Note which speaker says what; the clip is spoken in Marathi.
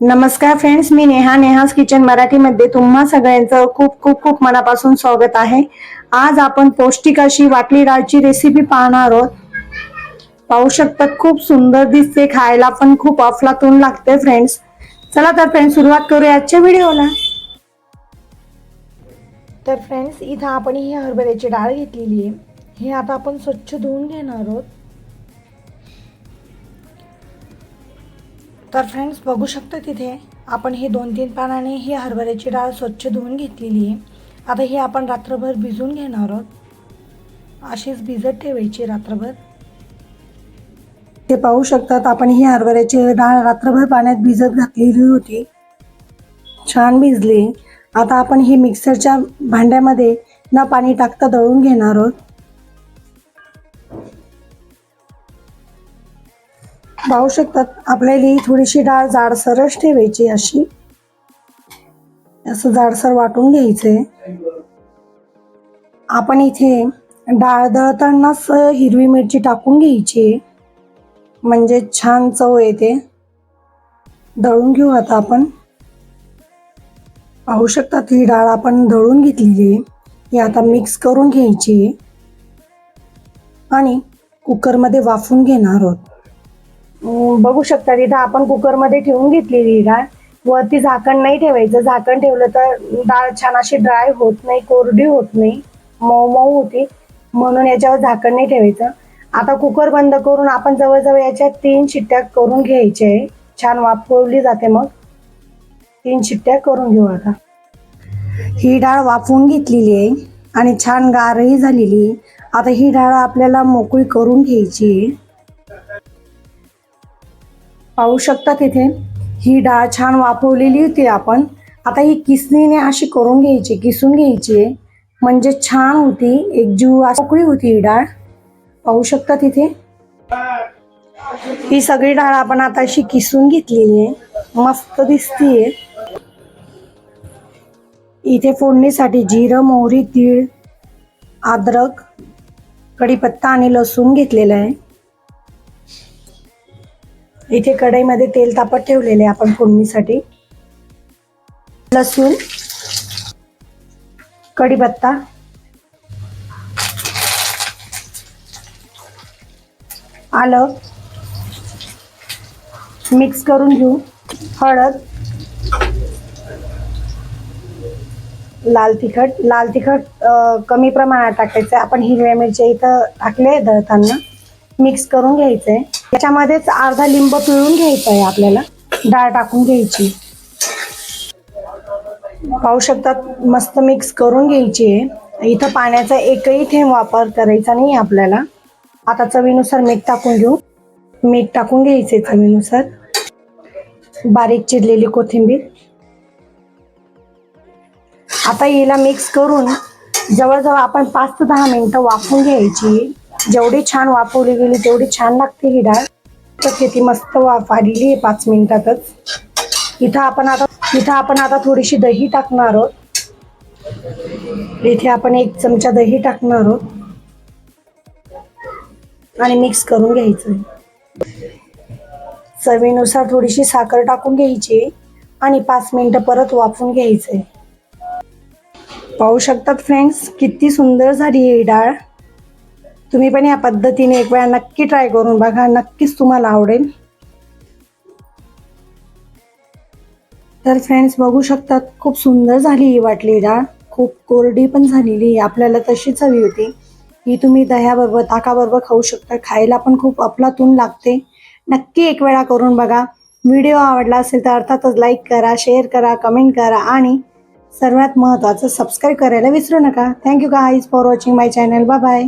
Speaker 1: नमस्कार फ्रेंड्स मी नेहा. नेहाज किचन मराठीमध्ये तुम्हा सगळ्यांचं खूप खूप खूप मनापासून स्वागत आहे. आज आपण पौष्टिक अशी वाटली डाळची रेसिपी पाहणार आहोत. पाहू शकतात खूप सुंदर दिसते खायला पण खूप अफलातून लागते फ्रेंड्स. चला तर फ्रेंड्स सुरुवात करूया आजच्या व्हिडिओला. तर फ्रेंड्स इथं आपण ही हरभऱ्याची डाळ घेतलेली आहे. हे आता आपण स्वच्छ धुवून घेणार आहोत. तर फ्रेंड्स बघू शकता तिथे आपण हे दोन तीन पानाने ही हरभऱ्याची डाळ स्वच्छ धुवून घेतलेली आहे. आता ही आपण रात्रभर भिजून घेणार आहोत. अशीच भिजत ठेवायची रात्रभर. ते पाहू शकतात आपण ही हरभऱ्याची डाळ रात्रभर पाण्यात भिजत घातलेली होती. छान भिजली. आता आपण ही मिक्सरच्या भांड्यामध्ये न पाणी टाकता दळून घेणार आहोत. पाहू शकतात. आपल्याला ही थोडीशी डाळ जाडसरच ठेवायची अशी. असं जाडसर वाटून घ्यायचंय. आपण इथे डाळ दळतानाच हिरवी मिरची टाकून घ्यायची. म्हणजे छान चव येते. दळून घेऊ आता आपण. पाहू शकतात ही डाळ आपण दळून घेतलेली आहे. ही आता मिक्स करून घ्यायची. आणि कुकरमध्ये वाफून घेणार आहोत. बघू शकता तिथं आपण कुकरमध्ये ठेवून घेतलेली ही डाळ. वरती झाकण नाही ठेवायचं. झाकण ठेवलं तर डाळ छान अशी ड्राय होत नाही कोरडी होत नाही मऊ मऊ होती. म्हणून याच्यावर झाकण नाही ठेवायचं. आता कुकर बंद करून आपण जवळजवळ याच्यात तीन शिट्ट्या करून घ्यायच्या आहे छान वाफवली जाते मग. तीन शिट्ट्या करून घेऊ आता. ही डाळ वाफवून घेतलेली आहे आणि छान गारही झालेली आहे. आता ही डाळ आपल्याला मोकळी करून घ्यायची आहे. पाहू शकता तिथे ही डाळ छान वाफवलेली होती आपण. आता ही किसणीने अशी करून घ्यायची किसून घ्यायची आहे. म्हणजे छान होती एक जीव मोकळी होती ही डाळ. पाहू शकता तिथे ही सगळी डाळ आपण आता अशी किसून घेतलेली आहे. मस्त दिसतीये. इथे फोडणीसाठी जिरं मोहरी तीळ अद्रक कढीपत्ता आणि लसूण घेतलेलं आहे. इथे कढईमध्ये तेल तापत ठेवलेले आपण फोडणीसाठी. लसूण कढीपत्ता आलं मिक्स करून घेऊ हळद लाल तिखट लाल तिखट कमी प्रमाणात टाकायचं आपण हिरव्या मिरच्या इथं टाकले दळताना. मिक्स करून घ्यायचं आहे त्याच्यामध्येच अर्धा लिंब पिळून घ्यायचा आहे आपल्याला. डाळ टाकून घ्यायची. पाहू शकतात मस्त मिक्स करून घ्यायची आहे. इथं पाण्याचा एकही थेंब वापर करायचा नाही आपल्याला. आता चवीनुसार मीठ टाकून घेऊ. मीठ टाकून घ्यायचे चवीनुसार. बारीक चिरलेली कोथिंबीर. आता हिला मिक्स करून जवळजवळ आपण पाच ते दहा मिनिटं वाफून घ्यायची. जेवढी छान वाफवली गेली तेवढी छान लागते ही डाळ. तर किती मस्त वाफ आलेली आहे पाच मिनिटातच. इथं आपण आता इथं आपण आता थोडीशी दही टाकणार आहोत. इथे आपण एक चमचा दही टाकणार आहोत. आणि मिक्स करून घ्यायचं. चवीनुसार थोडीशी साखर टाकून घ्यायची आणि पाच मिनिटं परत वाफून घ्यायचं पाहू शकतात फ्रेंड्स किती सुंदर झाली ही डाळ. तुम्ही पण या पद्धतीने एक वेळा नक्की ट्राय करून बघा. नक्कीच तुम्हाला आवडेल. तर फ्रेंड्स बघू शकतात खूप सुंदर झाली ही वाटली डाळ. खूप कोरडी पण झालेली आपल्याला तशीच हवी होती. ही तुम्ही दह्याबरोबर ताकाबरोबर खाऊ शकता. खायला पण खूप अफलातून लागते. नक्की एक वेळा करून बघा. व्हिडिओ आवडला असेल तर अर्थातच लाईक करा शेअर करा कमेंट करा आणि सर्वात महत्त्वाचं सबस्क्राईब करायला विसरू नका. Thank you guys for watching my channel bye bye